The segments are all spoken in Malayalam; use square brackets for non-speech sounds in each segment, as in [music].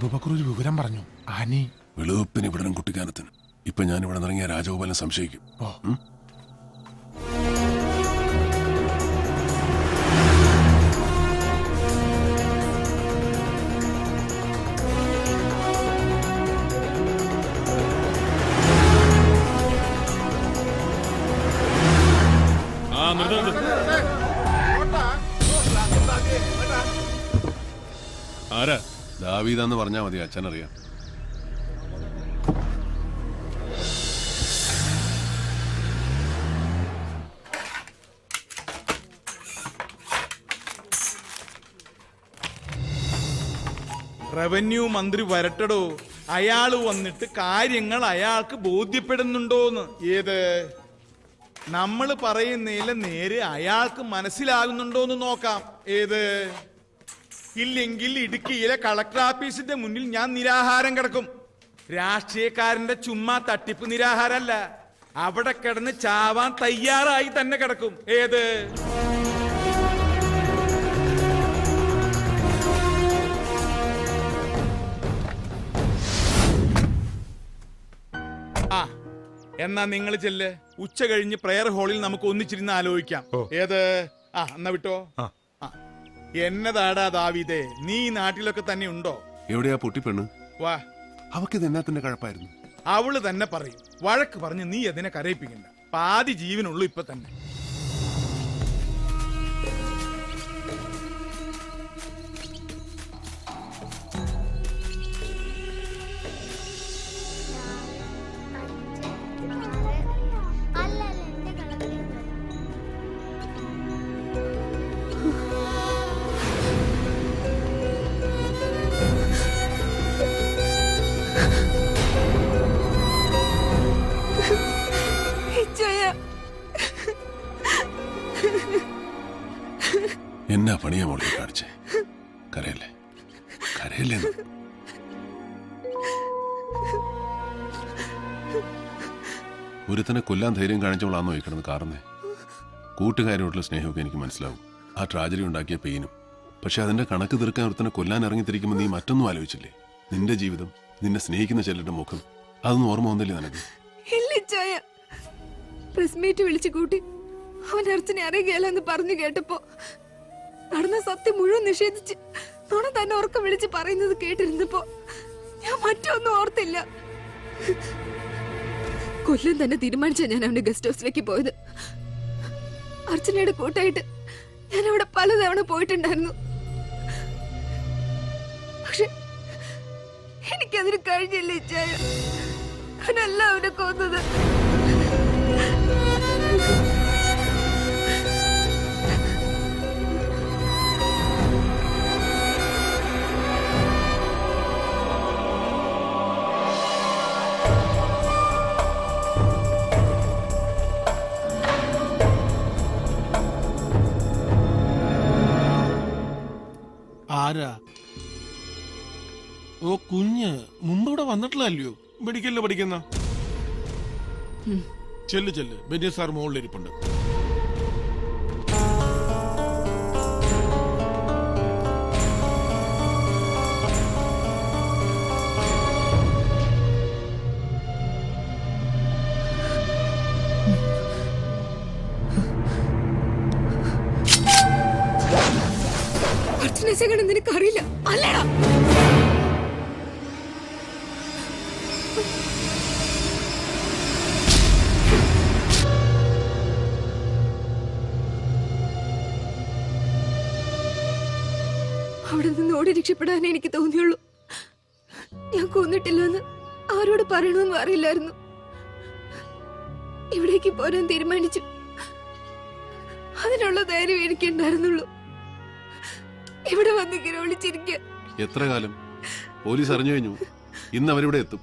അബുബക്കർ ഒരു വിവരം പറഞ്ഞു. ആനി. വെളുപ്പിന് ഇവിടം കുട്ടിക്കാനത്തിന്. ഇപ്പൊ ഞാൻ ഇവിടെ ഇറങ്ങിയ രാജഗോപാലൻ സംശയിക്കും. ഓ ദാവീദാന്ന് പറഞ്ഞാൽ മതി അച്ഛനറിയാം റവന്യൂ മന്ത്രി വരട്ടടോ. അയാൾ വന്നിട്ട് കാര്യങ്ങൾ അയാൾക്ക് ബോധ്യപ്പെടുന്നുണ്ടോന്ന്. ഏത്? നമ്മൾ പറയുന്നതിലെ നേരെ അയാൾക്ക് മനസ്സിലാകുന്നുണ്ടോന്ന് നോക്കാം. ഏത്? ഇല്ലെങ്കിൽ ഇടുക്കിയിലെ കളക്ടർ ഓഫീസിന്റെ മുന്നിൽ ഞാൻ നിരാഹാരം കിടക്കും. രാഷ്ട്രീയക്കാരന്റെ ചുമ്മാ തട്ടിപ്പ് നിരാഹാരമല്ല അവിടെ കിടന്ന് ചാവാൻ തയ്യാറായി തന്നെ കിടക്കും. ഏത്? ആ എന്നാ നിങ്ങൾ ചെല്ല്. ഉച്ച കഴിഞ്ഞ് പ്രെയർ ഹാളിൽ നമുക്ക് ഒന്നിച്ചിരുന്ന് ആലോചിക്കാം. ഏത്? ആ എന്നാ വിട്ടോ? ആ. എന്നതാടാ ദാവിദേ? നീ ഈ നാട്ടിലൊക്കെ തന്നെ ഉണ്ടോ? എവിടെയാ പൊട്ടിപ്പെണ്ണ് വാ. അവക്ക് എന്നാത്തിന്റെ കഴപ്പായിരുന്നു? അവൾ തന്നെ പറയും. വഴക്ക് പറഞ്ഞ് നീ അതിനെ കരയിപ്പിക്കണ്ട. പാതി ജീവനുള്ളൂ ഇപ്പൊ തന്നെ. എന്നാ പണിയാ മോളെ കാണിച്ചേ? കരയല്ലേ? കരയല്ലേ ഒരുത്തനെ കൊല്ലാൻ ധൈര്യം കാണിച്ചവളാന്നോ കിടന്ന് കാറുന്നേ കൂട്ടുകാരോടുള്ള സ്നേഹമൊക്കെ എനിക്ക് മനസ്സിലാവും. ആ ട്രാജഡി ഉണ്ടാക്കിയ പെയിനും. പക്ഷെ അതിന്റെ കണക്ക് തീർക്കാൻ ഒരുത്തനെ കൊല്ലാൻ ഇറങ്ങിത്തിരിക്കുമ്പോൾ നീ മറ്റൊന്നും ആലോചിച്ചില്ലേ? നിന്റെ ജീവിതം നിന്നെ സ്നേഹിക്കുന്ന ചെല്ലിന്റെ മുഖം അതൊന്നും ഓർമ്മ വന്നില്ലേ നിനക്ക്? പ്രസ് വിളിച്ചു കൂട്ടി അവൻ അർച്ചനെ അറിയുകയല്ലെന്ന് പറഞ്ഞു കേട്ടപ്പോ നടന്ന സത്യം മുഴുവൻ നിഷേധിച്ച് നുണ തന്നെ ഉറക്കം വിളിച്ച് പറയുന്നത് കേട്ടിരുന്നപ്പോ ഞാൻ മറ്റൊന്നും ഓർത്തില്ല. കൊല്ലം തന്നെ തീരുമാനിച്ച ഞാൻ അവന്റെ ഗസ്റ്റ് ഹൗസിലേക്ക് പോയത്. അർച്ചനയുടെ കൂട്ടായിട്ട് ഞാൻ അവിടെ പലതവണ പോയിട്ടുണ്ടായിരുന്നു. പക്ഷെ എനിക്കതിന് കഴിഞ്ഞില്ല ഇച്ചായ അവനല്ല അവനെ കൊന്നത്. ആരാ? ഓ കുഞ്ഞ്. മുമ്പ് ഇവിടെ വന്നിട്ടില്ലല്ലോ മെഡിക്കലിൽ പഠിക്കുന്ന? ചെല്ല് ചെല്ല്. ബെന്നി സാർ മുകളിലിരിപ്പുണ്ട് അർച്ചന നിനക്കറിയില്ല. അല്ലടാ. അവിടെ നിന്ന് ഓടി രക്ഷപ്പെടാൻ എനിക്ക് തോന്നിയുള്ളൂ. ഞാൻ കൊന്നിട്ടില്ലെന്ന് ആരോട് പറയണമെന്നും അറിയില്ലായിരുന്നു. ഇവിടേക്ക് പോരാൻ തീരുമാനിച്ചു. അതിനുള്ള ധൈര്യം എനിക്കുണ്ടായിരുന്നുള്ളൂ. ഇവിടെ വന്നിങ്ങനെ വിളിച്ചിരിക്കുക എത്ര കാലം? പോലീസ് അറിഞ്ഞു കഴിഞ്ഞു. ഇന്ന് അവരിവിടെ എത്തും.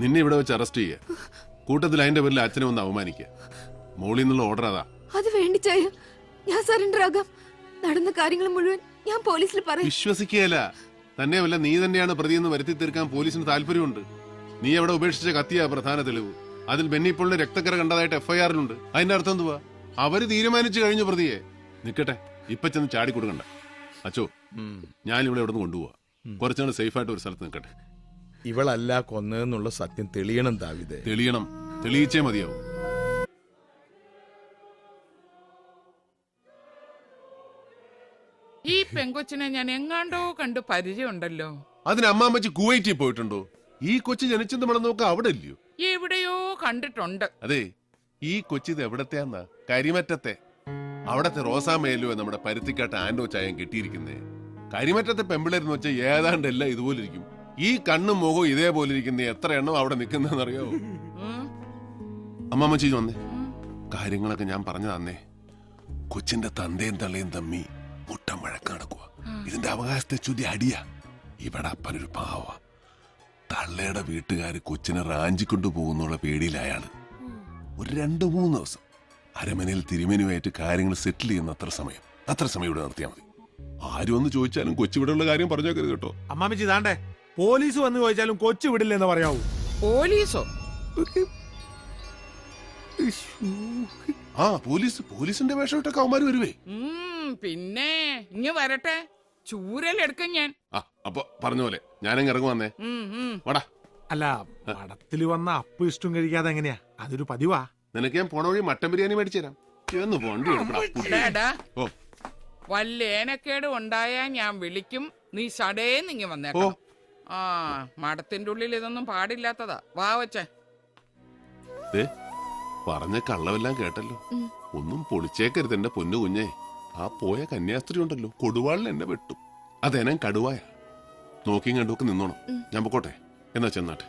നിന്നെ ഇവിടെ വെച്ച് അറസ്റ്റ് ചെയ്യുക കൂട്ടത്തിൽ അതിന്റെ പേരിൽ അച്ഛനെ ഒന്ന് അവമാനിക്കുക മോളിൽ നിന്നുള്ള ഓർഡർ അതാ. അത് വേണ്ടിച്ചായ. ഞാൻ സറണ്ടർ ആകാം. നടന്ന കാര്യങ്ങൾ മുഴുവൻ ഞാൻ പോലീസിൽ പറയും. വിശ്വസിക്കുകയല്ല. തന്നെയല്ല നീ തന്നെയാണ് പ്രതിയെന്ന് വരുത്തി തീർക്കാൻ പോലീസിന് താല്പര്യമുണ്ട്. നീ അവിടെ ഉപേക്ഷിച്ച കത്തിയാ പ്രധാന തെളിവ്. അതിൽ ബെന്നിപ്പോളിന് രക്തക്കര കണ്ടതായിട്ട് എഫ്ഐആറിലുണ്ട് അതിന്റെ അർത്ഥം എന്തുവാ? അവർ തീരുമാനിച്ചു കഴിഞ്ഞു പ്രതിയെ. നിക്കട്ടെ. ഇപ്പൊ ചെന്ന് ചാടി കൊടുക്കണ്ട അച്ചോ ഞാൻ ഇവിടെ ഇവിടെ നിന്ന് കൊണ്ടുപോവാ കുറച്ചുനാൾ സേഫായിട്ട് ഒരു സ്ഥലത്ത് നിൽക്കട്ടെ. ഇവളല്ല കൊന്നതെന്നുള്ള സത്യം തെളിയണം ദാവിദേ. തെളിയണം. തെളിയിച്ചേ മതിയാവും. ഈ പെങ്കൊച്ചിനെ ഞാൻ എങ്ങാണ്ടോ കണ്ട് പരിചയമുണ്ടല്ലോ. അതിന് അമ്മാമ്മച്ചി കുവൈറ്റിൽ പോയിട്ടുണ്ടോ? ഈ കൊച്ചു ജനിച്ചത് മണം നോക്ക അവിടെ ഇല്ലയോ? എവിടെയോ കണ്ടിട്ടുണ്ട്. അതെ ഈ കൊച്ചിത് എവിടത്തെയാന്നാ? കരിമറ്റത്തെ. അവിടത്തെ റോസാമേലോ നമ്മുടെ പരുത്തിക്കാട്ട് ആൻഡോ ചായം കെട്ടിയിരിക്കുന്നേ. കരിമറ്റത്തെ പെമ്പിളരെന്ന് വെച്ചാൽ ഏതാണ്ട് എല്ലാം ഇതുപോലെ ഇരിക്കും ഈ കണ്ണും മുഖവും ഇതേപോലെ ഇരിക്കുന്ന എത്ര എണ്ണം അവിടെ നിൽക്കുന്നറിയോ അമ്മമ്മ അമ്മാമ്മച്ചി വന്നേ. കാര്യങ്ങളൊക്കെ ഞാൻ പറഞ്ഞു തന്നേ കൊച്ചിന്റെ തന്തയും തള്ളയും തമ്മി മുട്ടം വഴക്ക് നടക്കുക ഇതിന്റെ അവകാശത്തെ ചുതി അടിയ. ഇവിടെ അപ്പനൊരു പാവ. തള്ളയുടെ വീട്ടുകാർ കൊച്ചിനെ റാഞ്ചിക്കൊണ്ടു പോകുന്നുള്ള പേടിയിലയാൾ ഒരു രണ്ടു മൂന്ന് ദിവസം. അരമനയിൽ തിരുമേനുമായിട്ട് കാര്യങ്ങൾ സെറ്റിൽ ചെയ്യുന്ന അത്ര സമയം. അത്ര സമയം ഇവിടെ നിർത്തിയാൽ മതി. ആരും ഒന്ന് ചോദിച്ചാലും കൊച്ചിവിടെയുള്ള കാര്യം പറഞ്ഞേക്കരുത് കേട്ടോ. അമ്മാമിച്ചി താണ്ടേ പോലീസ് വന്ന് ചോദിച്ചാലും കൊച്ചു വിടില്ലെന്ന് പറയാവൂ. പോലീസോ? ആ പോലീസ് പോലീസിന്റെ വേഷം ഇട്ടൊക്കെ അവന്മാര് വരുവേ. പിന്നെ ഇങ്ങ വരട്ടെ. ചൂരലെടുക്കും ഞാൻ. ആ അപ്പൊ പറഞ്ഞ പോലെ ഞാനങ്ങ് ഇറങ്ങു വന്നേ. വാടാ. അല്ല വടത്തിൽ വന്ന അപ്പ് ഇഷ്ടം കഴിക്കാതെ എങ്ങനെയാ? അതൊരു പതിവാ. നിനക്ക് ഞാൻ പോണ വഴി മട്ടൻ ബിരിയാണി മേടിച്ചു തരാം ചെന്ന് പോണ്ടി എടാ, എടാ, ഓ. വല്ല ഏനക്കേട് ഉണ്ടായാ ഞാൻ വിളിക്കും. നീ ചടേ ഇങ്ങ് വന്നേക്കോ ആ മടത്തിന്റെ ഉള്ളിൽ ഇതൊന്നും പാടില്ലാത്തതാ. വാ വച്ചേ ദേ പറഞ്ഞ കള്ളവെല്ലാം കേട്ടല്ലോ. ഒന്നും പൊളിച്ചേക്കരുത് എന്റെ പൊന്നു കുഞ്ഞേ. ആ പോയ കന്യാസ്ത്രീ ഉണ്ടല്ലോ കൊടുവാളിൽ എന്നെ വെട്ടും. അതെന്നെ കടുവായ. നോക്കിയും കണ്ടുമൊക്കെ നിന്നോണം. ഞാൻ പൊക്കോട്ടെ. എന്നാ ചെന്നാട്ടെ.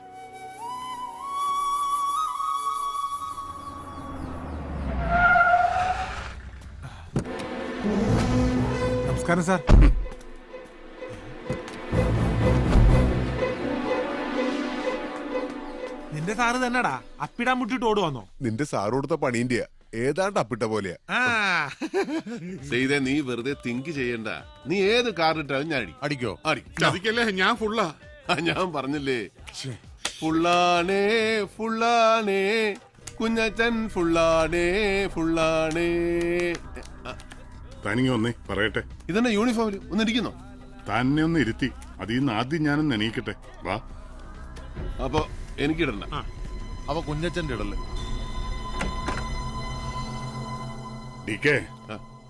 നമസ്കാരം സാർ. നിന്റെ സാറ് തന്നെടാ. അപ്പിടാൻ മുട്ടിട്ട് ഓടുവന്നോ? നിന്റെ സാറ് കൊടുത്ത പണീന്റെയാ ഏതാണ്ട് അപ്പിട്ട പോലെയാ. ആ. ചെയ്തേ നീ വെറുതെ തിങ്ക് ചെയ്യണ്ട. നീ ഏത് കാറിട്ടാലും ഞാൻ അടി അടിക്കോ? അടി. ചതിക്കല്ലേ ഞാൻ ഫുള്ളാ ആ, ഞാൻ പറഞ്ഞില്ലേ? ഫുള്ളാണേ ഫുള്ളാണേ കുഞ്ഞച്ചൻ ഫുള്ളാണേ ഫുള്ളാണേ ആ, തനിങ്ങ വന്നേ പറയട്ടെ. ഇതെന്നെ യൂണിഫോമിൽ ഒന്നിരിക്കുന്നു? തന്നെ ഒന്ന് ഇരുത്തി. അതിൽ നിന്ന് ആദ്യം ഞാനൊന്ന് എണീക്കട്ടെ. വാ. അപ്പൊ എനിക്കിടണ്ട അപ്പൊ കുഞ്ഞച്ചന്റെ ഇടൽ. D K.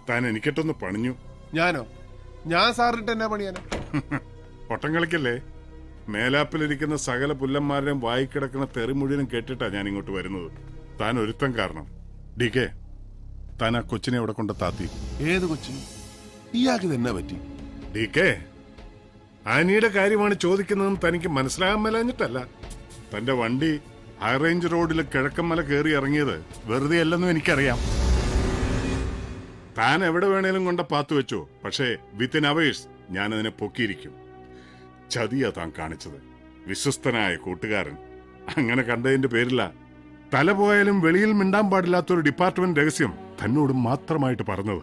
താൻ എനിക്കിട്ടൊന്ന് പണിഞ്ഞു. ഞാനോ? ഞാൻ സാറിട്ട് എന്നാ പണിയാനോ [laughs] ഒട്ടം കളിക്കല്ലേ? മേലാപ്പിലിരിക്കുന്ന സകല പുല്ലന്മാരുടെയും വായിക്കിടക്കുന്ന തെറി മുഴുവനും കേട്ടിട്ടാ ഞാൻ ഇങ്ങോട്ട് വരുന്നത്. താൻ ഒരുത്തം കാരണം. ഡി കെ താൻ ആ കൊച്ചിനെ അവിടെ കൊണ്ട് താത്തി. ഏത് കൊച്ചു? ഇയാൾക്ക് തന്നെ പറ്റി? ഡി കെ ആനിയുടെ കാര്യമാണ് ചോദിക്കുന്നതെന്ന് തനിക്ക് മനസ്സിലാകാൻ മേലഞ്ഞിട്ടല്ല. തന്റെ വണ്ടി ഹൈ റേഞ്ച് റോഡിൽ കിഴക്കമ്മല കയറി ഇറങ്ങിയത് വെറുതെ അല്ലെന്നും എനിക്കറിയാം. താൻ എവിടെ വേണേലും കൊണ്ട പാത്തു വെച്ചോ പക്ഷേ വിത്തിൻ അവേഴ്സ് ഞാൻ അതിനെ പൊക്കിയിരിക്കും. ചതിയാ താൻ കാണിച്ചത്. വിശ്വസ്തനായ കൂട്ടുകാരൻ. അങ്ങനെ കണ്ടതിന്റെ പേരില്ല തല പോയാലും വെളിയിൽ മിണ്ടാൻ പാടില്ലാത്തൊരു ഡിപ്പാർട്ട്മെന്റ് രഹസ്യം തന്നോട് മാത്രമായിട്ട് പറഞ്ഞത്.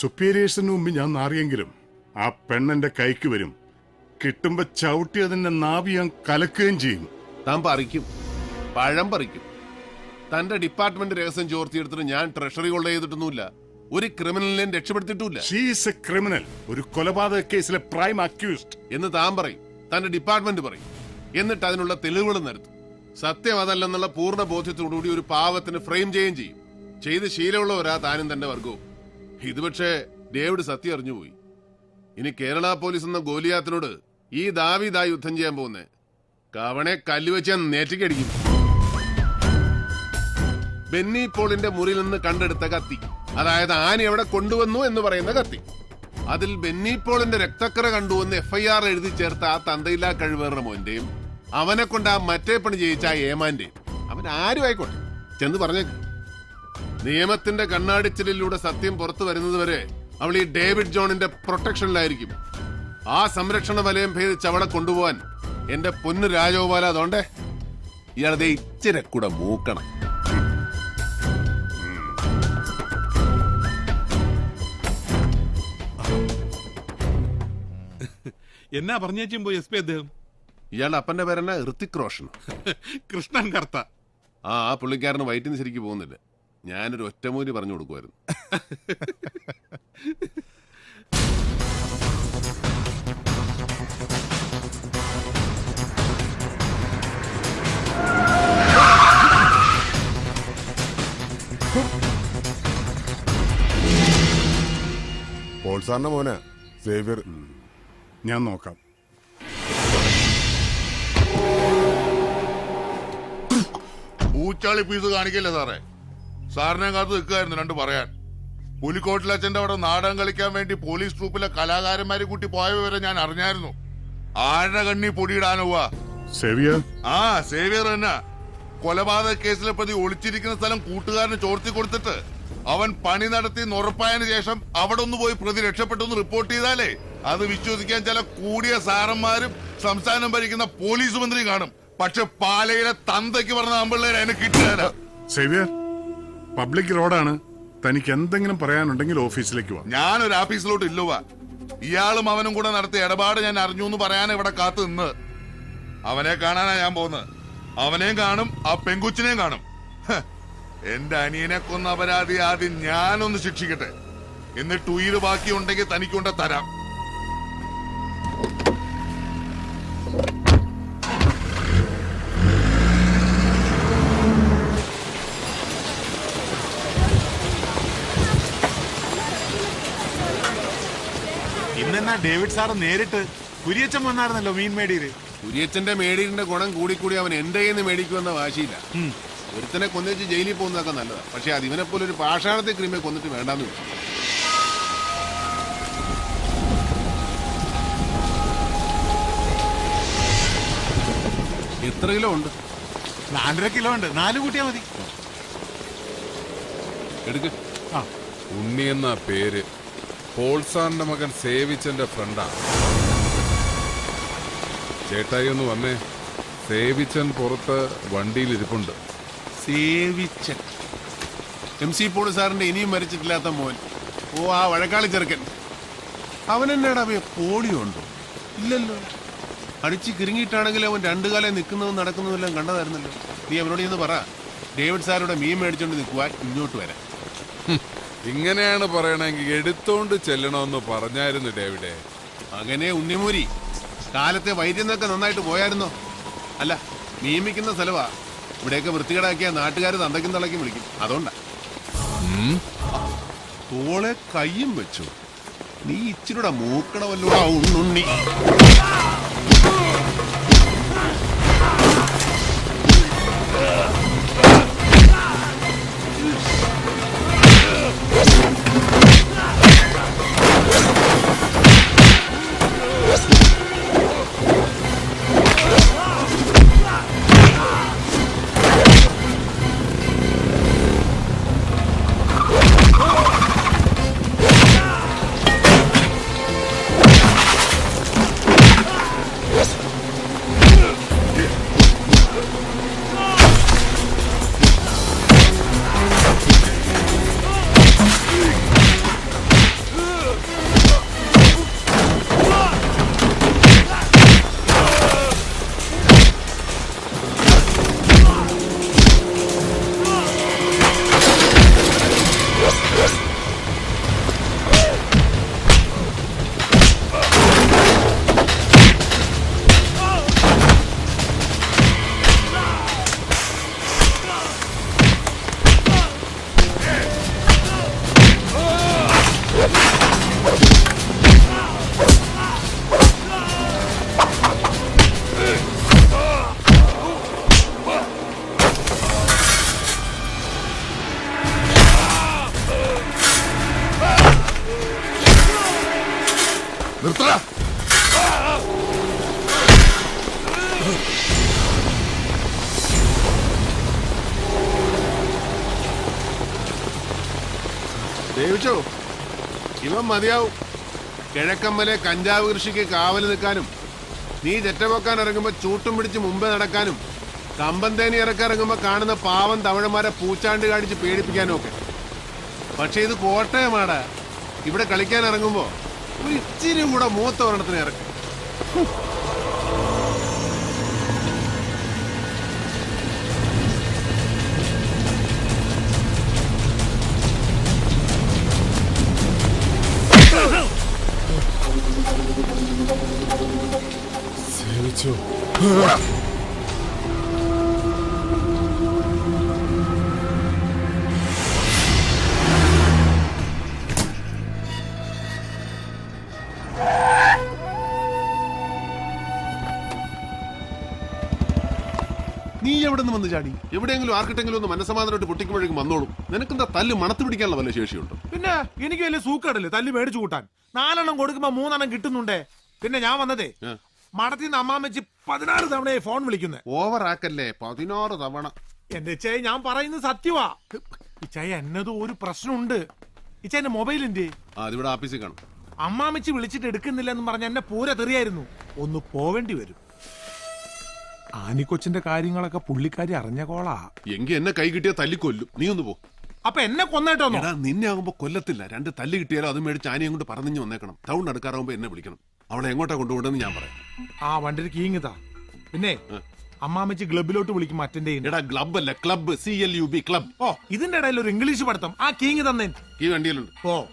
സുപ്പീരിയേഴ്സിന് മുമ്പ് ഞാൻ നാറിയെങ്കിലും ആ പെണ്ണെന്റെ കൈക്ക് വരും. കിട്ടുമ്പോ ചവിട്ടി അതിന്റെ നാവി ഞാൻ കലക്കുകയും ചെയ്യും. താൻ പറിക്കും. പഴം പറിക്കും. തന്റെ ഡിപ്പാർട്ട്മെന്റ് രഹസ്യം ചോർത്തിയെടുത്തിട്ട് ഞാൻ ട്രഷറി കൊള്ള ചെയ്തിട്ടൊന്നുമില്ല. ഒരു ക്രിമിനലിനെയും രക്ഷപ്പെടുത്തിയിട്ടില്ല ഷീസ് എ ക്രിമിനൽ ഒരു കൊലപാതക കേസിലെ പ്രൈം അക്യൂസ്ഡ് എന്ന് താൻ പറയും. തന്റെ ഡിപ്പാർട്ട്മെന്റ് പറയും. എന്നിട്ട് അതിനുള്ള തെളിവുകൾ നിരത്തും സത്യം അതല്ലെന്നുള്ള പൂർണ ബോധ്യത്തോടുകൂടി ഒരു പാവത്തിന് ഫ്രെയിം ചെയ്യുകയും ചെയ്യും. ചെയ്ത് ശീലമുള്ളവരാ താനും തന്റെ വർഗവും. ഇത് പക്ഷേ ഡേവിഡ് സത്യം അറിഞ്ഞുപോയി ഇനി കേരള പോലീസ് എന്ന ഗോലിയാത്തിനോട് ഈ ദാവീദാ യുദ്ധം ചെയ്യാൻ പോകുന്നേ. കവണെ കല്ലുവെച്ച് ഞാൻ നേറ്റിക്കടിക്കും ബെന്നി പോളിന്റെ മുറിയിൽ നിന്ന് കണ്ടെടുത്ത കത്തി. അതായത് ആന എവിടെ കൊണ്ടുവന്നു എന്ന് പറയുന്ന കത്തി. അതിൽ ബെന്നി പോളിന്റെ രക്തക്കറ കണ്ടുവന്ന് എഫ്ഐആർ എഴുതി ചേർത്ത ആ തന്തയില്ലാ കഴിവേറുടെ മോന്റെയും അവനെ കൊണ്ട് ആ മറ്റേ പണി ചെയ്യിച്ച ആ ഏമാന്റെയും. അവൻ ആരും ആയിക്കോട്ടെ ചെന്ന് പറഞ്ഞേക്ക്. നിയമത്തിന്റെ കണ്ണാടിച്ചിലിലൂടെ സത്യം പുറത്തു വരുന്നതുവരെ അവൾ ഈ ഡേവിഡ് ജോണിന്റെ പ്രൊട്ടക്ഷനിലായിരിക്കും. ആ സംരക്ഷണ വലയം ഭേദിച്ച് അവളെ കൊണ്ടുപോവാൻ എന്റെ പൊന്നു രാജഗോപാല അതോണ്ടേ ഇയാളത് ഇച്ചിരി കൂടെ മൂക്കണം. എന്നാ പറഞ്ഞേച്ചും പോയി എസ് പി അദ്ദേഹം? ഇയാളുടെ അപ്പന്റെ പേരെന്നാ ഋത്തിക് റോഷൻ. കൃഷ്ണൻ കർത്ത. ആ ആ പുള്ളിക്കാരന് വയറ്റിന് ശരിക്ക് പോകുന്നില്ല. ഞാനൊരു ഒറ്റമൂലി പറഞ്ഞു കൊടുക്കുമായിരുന്നു. സാറിന്റെ സേവ്യർ. ഞാൻ നോക്കാം. പൂച്ചാളി പീസ് കാണിക്കല്ലേ സാറേ? സാറിനെ കാത്ത് നിൽക്കുകയായിരുന്നു രണ്ട് പറയാൻ. പുലിക്കോട്ടിലച്ഛന്റെ അവിടെ നാടകം കളിക്കാൻ വേണ്ടി പോലീസ് ട്രൂപ്പിലെ കലാകാരന്മാരെ കൂട്ടി പോയവരെ ഞാൻ അറിഞ്ഞായിരുന്നു. ആരുടെ കണ്ണി പൊടിയിടാനുവ സേവിയർ? ആ സേവിയർ തന്നെ. കൊലപാതക കേസിലെ പ്രതി ഒളിച്ചിരിക്കുന്ന സ്ഥലം കൂട്ടുകാരന് ചോർത്തി കൊടുത്തിട്ട് അവൻ പണി നടത്തി ഉറപ്പായതിനു ശേഷം അവിടെ ഒന്ന് പോയി പ്രതി രക്ഷപ്പെട്ടു എന്ന് റിപ്പോർട്ട് ചെയ്താലേ അത് വിശ്വസിക്കാൻ ചില കൂടിയ സാറന്മാരും സംസ്ഥാനം ഭരിക്കുന്ന പോലീസ് മന്ത്രി കാണും. പക്ഷെ പാലയിലെ തന്തയ്ക്ക് പറഞ്ഞ അമ്പിള്ളേരെ അതിനെ സേവിയർ? പബ്ലിക് റോഡാണ്. തനിക്ക് എന്തെങ്കിലും പറയാനുണ്ടെങ്കിൽ ഓഫീസിലേക്ക് വാ. ഞാനൊരു ഇല്ല ഇല്ലുവ ഇയാളും അവനും കൂടെ നടത്തിയ ഇടപാട് ഞാൻ അറിഞ്ഞു എന്ന് പറയാൻ ഇവിടെ കാത്തു നിന്ന്. അവനെ കാണാനാ ഞാൻ പോകുന്നത് അവനെയും കാണും ആ പെങ്കുച്ചിനെയും കാണും. എന്റെ അനിയനെ കൊന്ന അപരാധി ആദ്യം ഞാനൊന്ന് ശിക്ഷിക്കട്ടെ. എന്നിട്ട് ഉയിര് ബാക്കിയുണ്ടെങ്കിൽ തനിക്കൊണ്ട് തരാം. ഡേവിഡ് സാറ് നേരിട്ട് കുരിയച്ചൻ വന്നായിരുന്നല്ലോ മീൻ മേടിയിൽ. കുര്യച്ചന്റെ മേടീരിന്റെ ഗുണം കൂടി അവൻ എന്റെ കയ്യിൽ നിന്ന് മേടിക്കുമെന്ന വാശിയില്ല. ഒരുത്തനെ കൊന്നുവെച്ച് ജയിലിൽ പോകുന്നതൊക്കെ നല്ലതാ. പക്ഷെ അത് ഇവനെ പോലെ ഒരു പാഷാണത്തെ ക്രിമിയെ കൊന്നിട്ട് വേണ്ടാന്ന് വെച്ചു എത്ര കിലോ ഉണ്ട്? നാലര കിലോ ഉണ്ട്. നാല് കൂട്ടിയാ മതി. എടുക്ക്. ആ. ഉണ്ണി എന്ന പേര് പോൾസാറിന്റെ മകൻ സേവിച്ചന്റെ ഫ്രണ്ടാ. ചേട്ടായി ഒന്ന് വന്നേ. സേവിച്ചൻ പുറത്ത് വണ്ടിയിൽ ഇരിപ്പുണ്ട് സേവിച്ചൻ. എം സി പോൾ സാറിന്റെ ഇനിയും മരിച്ചിട്ടില്ലാത്ത മോൻ. ഓ ആ വഴക്കാളി ചെറുക്കൻ. അവൻ എന്നാടാ പോളിയോ ഉണ്ടോ ഇല്ലല്ലോ. അടിച്ച് കിരുങ്ങിയിട്ടാണെങ്കിൽ അവൻ രണ്ടു കാലേ നിൽക്കുന്നതും നടക്കുന്നതും എല്ലാം കണ്ടതായിരുന്നല്ലോ. നീ അവനോട് ഇന്ന് പറ. ഡേവിഡ് സാറുടെ മീൻ മേടിച്ചോണ്ട് നിൽക്കുവാൻ ഇങ്ങോട്ട് വരാം. ഇങ്ങനെയാണ് പറയണമെങ്കിൽ എടുത്തോണ്ട് ചെല്ലണമെന്ന് പറഞ്ഞായിരുന്നു ഡേവിഡേ. അങ്ങനെ ഉണ്ണിമൂരി കാലത്തെ വൈദ്യുന്നൊക്കെ നന്നായിട്ട് പോയായിരുന്നോ? അല്ല നിയമിക്കുന്ന സ്ഥലവാ. ഇവിടെയൊക്കെ വൃത്തികേടാക്കിയ നാട്ടുകാർ തന്തയ്ക്കും തളയ്ക്കും വിളിക്കും. അതുകൊണ്ടാ. തോളെ കയ്യും വെച്ചു. നീ ഇച്ചിരൂടെ മൂക്കണമല്ലോ ഉണ്ണുണ്ണി. നിർത്തടാ ഇവൻ മതിയാവും. കിഴക്കമ്മലെ കഞ്ചാവ് കൃഷിക്ക് കാവൽ നിൽക്കാനും നീ ചെറ്റപൊക്കാൻ ഇറങ്ങുമ്പോൾ ചൂട്ടും പിടിച്ച് മുമ്പേ നടക്കാനും കമ്പം തേനി ഇറക്കിറങ്ങുമ്പോ കാണുന്ന പാവം തമിഴന്മാരെ പൂച്ചാണ്ട് കാണിച്ച് പേടിപ്പിക്കാനും ഒക്കെ. പക്ഷേ ഇത് കോട്ടയമാടാ. ഇവിടെ കളിക്കാൻ ഇറങ്ങുമ്പോൾ ഒരു ഇച്ചിരി കൂടെ മൂത്ത ഒരെണ്ണത്തിന് ഇറക്കും. സേവിച്ചു? നീ എവിടെ നിന്ന് വന്ന് ചാടി? എവിടെയെങ്കിലും ആർക്കിട്ടെങ്കിലും ഒന്ന് മനസ്സമാധാനമായിട്ട് പൊട്ടിക്കുമ്പോഴേക്കും വന്നോളും. നിനക്കെന്താ തല്ല് മണത്ത് പിടിക്കാനുള്ള വല്ല ശേഷിയുണ്ട്? പിന്നെ എനിക്ക് വലിയ സൂക്കടല്ലേ? തല്ല് മേടിച്ചു കൂട്ടാൻ. നാലെണ്ണം കൊടുക്കുമ്പോ മൂന്നെണ്ണം കിട്ടുന്നുണ്ടേ. പിന്നെ ഞാൻ വന്നതേ മടത്തി മടത്തിൽ നിന്ന് അമ്മാമ്മച്ചി പതിനാറ് തവണ ഫോൺ വിളിക്കുന്നത് ഓവർ ആക്കല്ലേ പതിനാറ് തവണ. എന്റെ ഇച്ചായ ഞാൻ പറയുന്നത് സത്യവാ. ഇച്ചായ എന്നത് ഒരു പ്രശ്നമുണ്ട്. ഇച്ചായന്റെ മൊബൈലിന്റെ ആ അതിവിടെ ആഫീസിൽ കാണും. അമ്മാമ്മച്ചി വിളിച്ചിട്ട് എടുക്കുന്നില്ല എന്ന് പറഞ്ഞ എന്നെ പൂര തെറിയായിരുന്നു. ഒന്ന് പോവേണ്ടി വരും. ആനിക്കൊച്ചിന്റെ കാര്യങ്ങളൊക്കെ പുള്ളിക്കാരി അറിഞ്ഞ കോളാ. എങ്കി എന്നെ കൈ കിട്ടിയ തല്ലിക്കൊല്ലും നീ ഒന്ന് പോ. അപ്പൊ എന്നെ കൊന്നേട്ടോന്നോ എടാ നിന്നെ ആകുമ്പോ കൊല്ലത്തില്ല. രണ്ട് തല്ല് കിട്ടിയാലോ അത് മേടിച്ച് ആനയും കൊണ്ട് പറഞ്ഞു വന്നേക്കണം. ടൗൺ അടുക്കാറാകുമ്പോ എന്നെ വിളിക്കണം. അവളെ എങ്ങോട്ടാ കൊണ്ടുപോകണമെന്ന് ഞാൻ പറയാം. ആ വണ്ടിയിൽ കീങ്ങിതാ പിന്നെ അമ്മാമ്മച്ചി ക്ലബിലോട്ട് വിളിക്കും അറ്റൻഡ് എടാ ക്ലബ് അല്ല club. C L U B club. ഓ ഇതിന്റെ ഇടയിൽ ഒരു ഇംഗ്ലീഷ് പഠിത്തം. ആ കീങ് തന്നെ. ഈ വണ്ടിയിലുണ്ട്. ഓ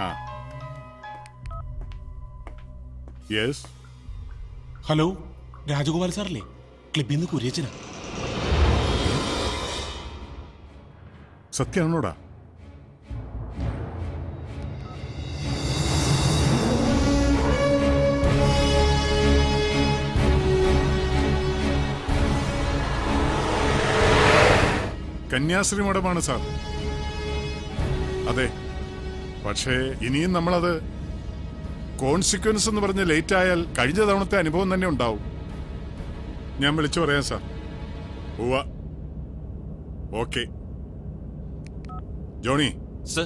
ആ. യെസ് ഹലോ രാജഗോപാൽ സാറല്ലേ? ക്ലബിൽ നിന്ന് കുരിയച്ചനാ. സത്യമാണോടാ കന്യാശ്രീ മഠമാണ് സാർ. അതെ. പക്ഷേ ഇനിയും നമ്മളത് കോൺസിക്വൻസ് എന്ന് പറഞ്ഞ് ലേറ്റ് ആയാൽ കഴിഞ്ഞ തവണത്തെ അനുഭവം തന്നെ ഉണ്ടാവും. ഞാൻ വിളിച്ചു പറയാം സാർ. ഉവ്വ. ഓക്കെ. ജോണി. സർ.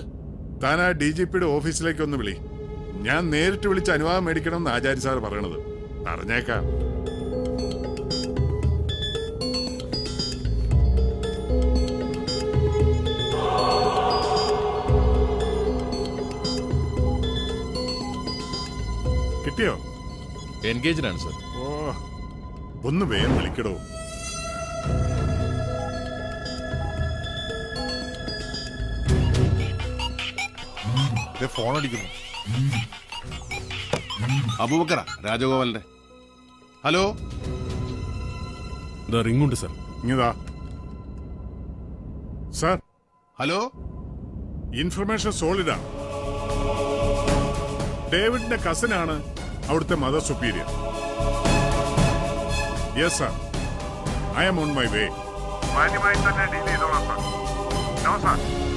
താൻ ആ ഡി ജി പിയുടെ ഓഫീസിലേക്ക് ഒന്ന് വിളി. ഞാൻ നേരിട്ട് വിളിച്ച് അനുവാദം മേടിക്കണം എന്ന് ആചാര്യ സാർ പറയണത്. പറഞ്ഞേക്കാം. എൻഗേജ്ഡ് ആണ് സർ. ഓ ഒന്ന് വേഗം വിളിക്കടോ. ഫോൺ അടിക്കുന്നു. അബൂബക്കറ രാജഗോപാലിന്റെ. ഹലോ? റിങ്ങുണ്ട് റിംഗ് ഉണ്ട് സർ. ഇങ്ങതാ. സാർ. ഹലോ? ഇൻഫർമേഷൻ സോളിഡാണ് ഡേവിഡിന്റെ കസിനാണ് അവിടുത്തെ mother superior yes sir I am on my way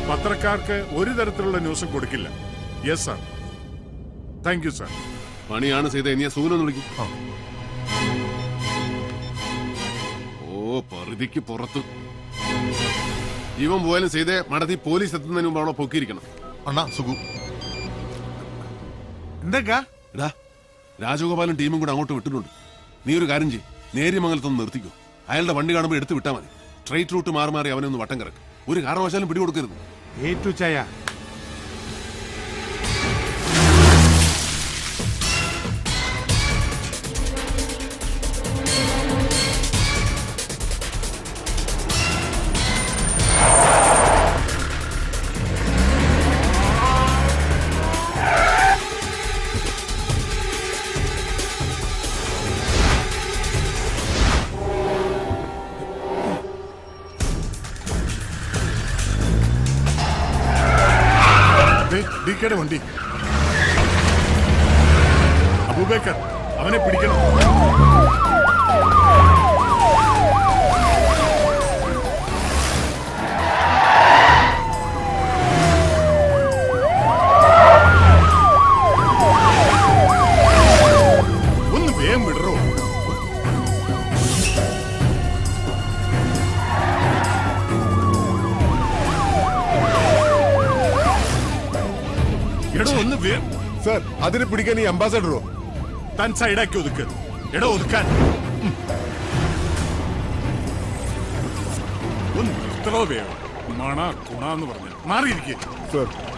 പത്രക്കാർക്ക് ഒരു തരത്തിലുള്ള ന്യൂസും കൊടുക്കില്ല. Yes sir thank you sir പണിയാണ് ചെയ്ത ഇനി സൂനൊന്ന് വിളിക്കും. ഓ പറുതിക്ക് പുറത്ത്. ഇവൻ പോയാലും ചെയ്തേ മടതി പോലീസ് എത്തുന്നതിന് മുമ്പ് അവളെ പൊക്കിയിരിക്കണം. അണ്ണാ സുഖു. എന്തൊക്കെ എടാ രാജഗോപാലും ടീമും കൂടെ അങ്ങോട്ട് വിട്ടിട്ടുണ്ട്. നീ ഒരു കാര്യം ചെയ്യും. നേര്യമംഗലത്തൊന്ന് നിർത്തിക്കോ. അയാളുടെ വണ്ടി കാണുമ്പോൾ എടുത്തു വിട്ടാൽ മതി. സ്ട്രൈറ്റ് റൂട്ട് മാറി മാറി അവനെ ഒന്ന് വട്ടം കിടക്കും ഒരു കാരണവശാലും പിടികൊടുക്കരുത്. ഏറ്റു ചായ അതിനെ പിടിക്കാൻ ഈ അംബാസഡറോ താൻ സൈഡാക്കി ഒതുക്ക് എടോ ഒതുക്കാൻ. ഒന്ന് ഇത്രോ വേണം മണ കുണ എന്ന് പറഞ്ഞു മാറിയിരിക്കേ സാർ സർ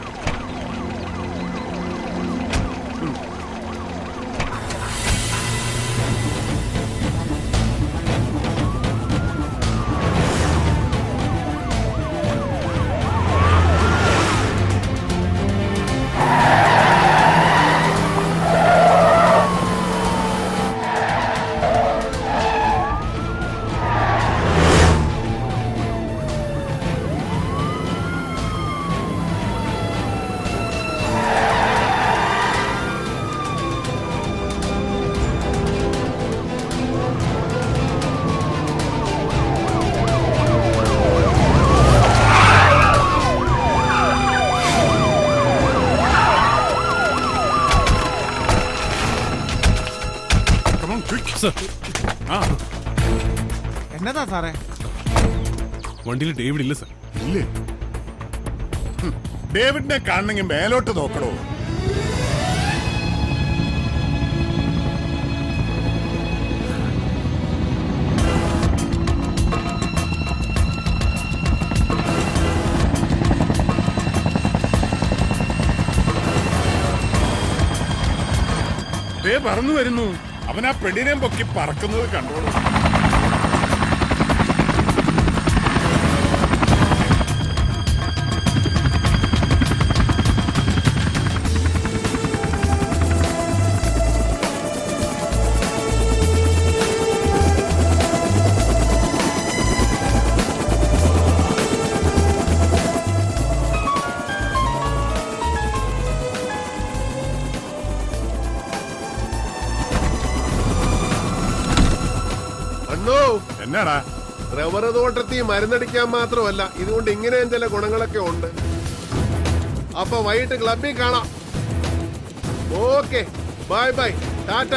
സാറേ. വണ്ടിയിൽ ഡേവിഡ് ഇല്ല സാർ. ഇല്ലേ? ഡേവിഡിനെ കാണണമെങ്കിൽ മേലോട്ട് നോക്കണോ? പറന്നു വരുന്നു. അവൻ ആ പെണ്ണിനെ പൊക്കി പറക്കുന്നത് കണ്ടോളൂ. അണ്ണോ എന്നാടാ? റബ്ബർ തോട്ടത്തിൽ മരുന്നടിക്കാൻ മാത്രമല്ല ഇതുകൊണ്ട് ഇങ്ങനെയും ചില ഗുണങ്ങളൊക്കെ ഉണ്ട്. അപ്പൊ വൈകിട്ട് ക്ലബിൽ കാണാം. Okay. Bye bye. Tata.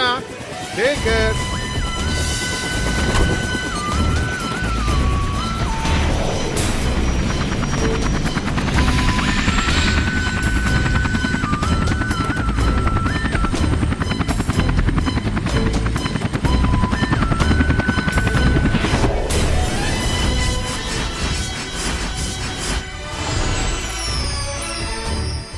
Take care.